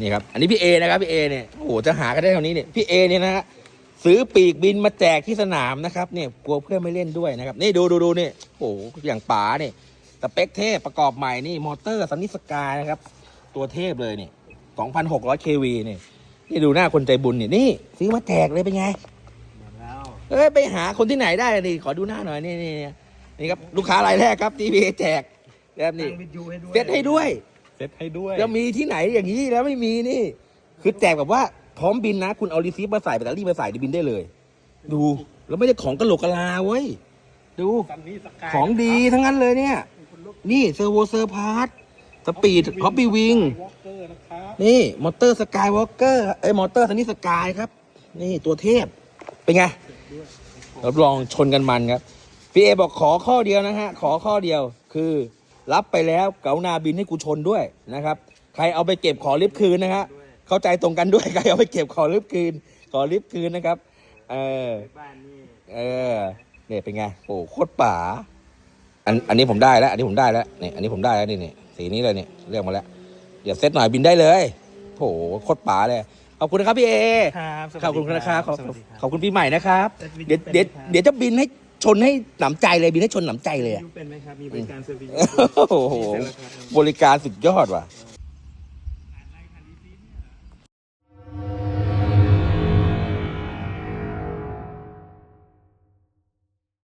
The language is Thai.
นี่ครับ อันนี้พี่เอนะครับพี่เอเนี่ยโอ้โหจะหากันได้เท่านี้เนี่ยพี่เอเนี่ยนะฮะซื้อปีกบินมาแจกที่สนามนะครับเนี่ยกลัวเพื่อนไม่เล่นด้วยนะครับ นี่ดูดูดูนี่โอ้โหอย่างป๋าเนี่ยสเปคเทพประกอบใหม่นี่มอเตอร์ซันนิสกายนะครับ ตัวเทพเลยนี่2,600 kV นี่นี่ดูหน้าคนใจบุญนี่นี่ซื้อมาแจกเลยเป็นไงหมดแล้วเอ้ยไปหาคนที่ไหนได้นี่ขอดูหน้าหน่อยนี่นี่นี่นี่ครับลูกค้ารายแรกครับที่พี่เอแจกแบบนี้ตั้งวิทยุให้ด้วยเซตให้ด้วย เซตให้ด้วย จะมีที่ไหนอย่างนี้แล้วไม่มีนี่ คือแจกแบบว่าพร้อมบินนะ คุณเอารีซีฟมาใส่แบตเตอรี่มาใส่บินได้เลย ดู แล้วไม่ได้ของกระโหลกกะลาเว้ย ดู ซันนี่สกายของดีทั้งนั้นเลยเนี่ย นี่เซอร์โวเซอร์พาร์ทสปีดฮอปปี้วิง วอลเกอร์นะครับ นี่มอเตอร์สกายวอล์กเกอร์เอ้มอเตอร์ซันนี่สกายครับ นี่ตัวเทพ เป็นไงรับรองชนกันมันครับ พี่เอบอกขอข้อเดียวนะฮะ ขอข้อเดียวคือ รับไปแล้วเกานาบินให้กูชนด้วยนะครับ ใครเอาไปเก็บขอลิฟต์คืนนะฮะเข้าใจตรงกันด้วยใครเอาไปเก็บขอลิฟต์คืน ขอลิฟต์คืนนะครับ เออบ้านนี่เออเนี่ยเป็นไงโอ้โคตรป่าอันอันนี้ผมได้แล้ว อันนี้ผมได้แล้วนี่อันนี้ผมได้แล้วนี่นี่สีนี้เลยนี่เลือกมาแล้วเดี๋ยวเซตหน่อยบินได้เลยโอ้โหโคตรป่าเลยขอบคุณนะครับพี่เอครับสวัสดีขอบคุณนะครับขอบสวัสดีครับขอบคุณพี่ใหม่นะครับเซตวิทยุเดี๋ยวเดี๋ยวเป็นไหมครับเดี๋ยวจะบินให้ ชนให้หนำใจเลยบินให้ชนหนำใจเลยอะวิทยุเป็นไหมครับ มีบริการเซอร์วิสโอ้โหมีเสร็จแล้วครับบริการสุดยอดว่ะเออ